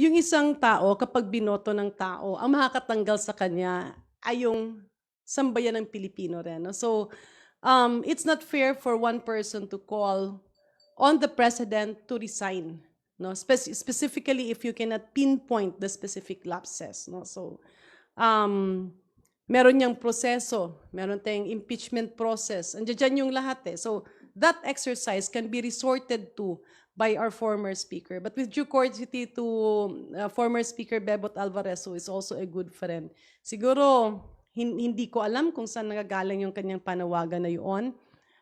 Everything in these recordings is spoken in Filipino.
yung isang tao, kapag binoto ng tao, ang makakatanggal sa kanya ay yung sambayan ng Pilipino rin. no? So, um, it's not fair for one person to call on the president to resign. No? Spec- specifically, if you cannot pinpoint the specific lapses. No? So, um, meron niyang proseso, meron tayong impeachment process. Andiyan dyan yung lahat eh. So, that exercise can be resorted to by our former speaker. But with due courtesy to uh, former speaker Bebot Alvarez, who is also a good friend, siguro hin- hindi ko alam kung saan nagagaling yung kanyang panawagan na yun.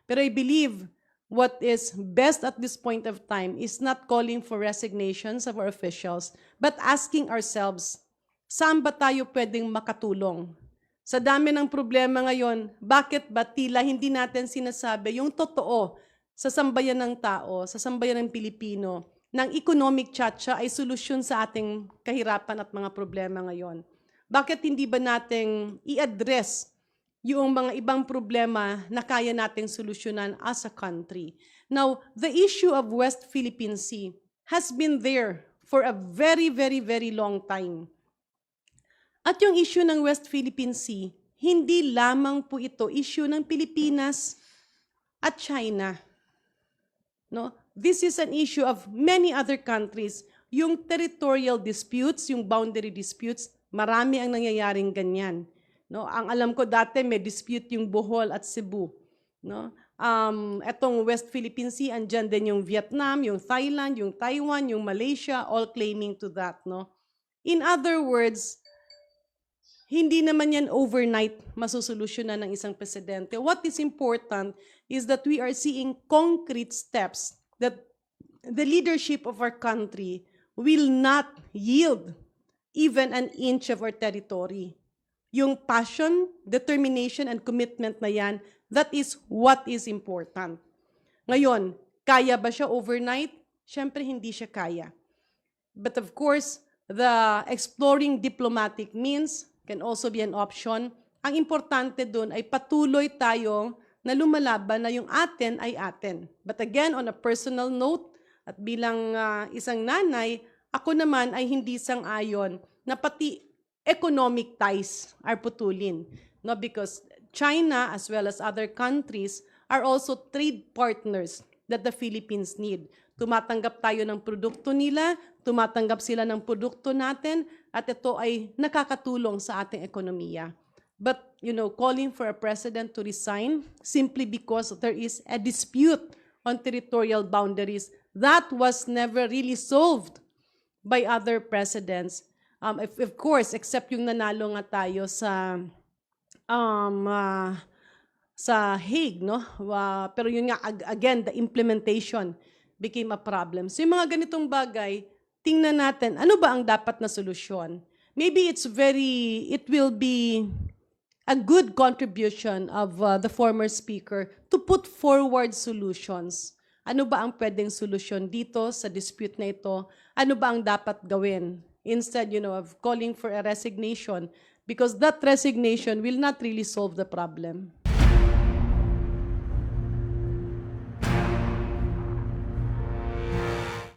Pero I believe what is best at this point of time is not calling for resignations of our officials, but asking ourselves, saan ba tayo pwedeng makatulong? Sa dami ng problema ngayon, bakit ba tila hindi natin sinasabi yung totoo sa sambayan ng tao, sa sambayan ng Pilipino, ng economic chacha ay solusyon sa ating kahirapan at mga problema ngayon? Bakit hindi ba nating i-address yung mga ibang problema na kaya nating solusyonan as a country? Now, the issue of West Philippine Sea has been there for a very, very, very long time. At yung issue ng West Philippine Sea, hindi lamang po ito issue ng Pilipinas at China. No? This is an issue of many other countries. Yung territorial disputes, yung boundary disputes, marami ang nangyayaring ganyan. No? Ang alam ko dati may dispute yung Bohol at Cebu. No? Um, etong West Philippine Sea, andyan din yung Vietnam, yung Thailand, yung Taiwan, yung Malaysia, all claiming to that. No? In other words, hindi naman yan overnight masusolusyonan ng isang presidente. What is important is that we are seeing concrete steps that the leadership of our country will not yield even an inch of our territory. Yung passion, determination, and commitment na yan, that is what is important. Ngayon, kaya ba siya overnight? Siyempre, hindi siya kaya. But of course, the exploring diplomatic means can also be an option. Ang importante doon ay patuloy tayo na lumalaban na yung atin ay atin. But again, on a personal note, at bilang ah, isang nanay, ako naman ay hindi sang-ayon na pati economic ties are putulin. No, because China as well as other countries are also trade partners that the Philippines need. Tumatanggap tayo ng produkto nila, tumatanggap sila ng produkto natin, at ito ay nakakatulong sa ating ekonomiya. But, you know, calling for a president to resign simply because there is a dispute on territorial boundaries, that was never really solved by other presidents. Um, if, of course, except yung nanalo nga tayo sa um, ah, sa Hague, no? Wa- pero yun nga, ag- again, the implementation became a problem. So yung mga ganitong bagay, tingnan natin, ano ba ang dapat na solusyon? Maybe it's very, it will be a good contribution of uh, the former speaker to put forward solutions. Ano ba ang pwedeng solusyon dito sa dispute na ito? Ano ba ang dapat gawin? Instead, you know, of calling for a resignation because that resignation will not really solve the problem.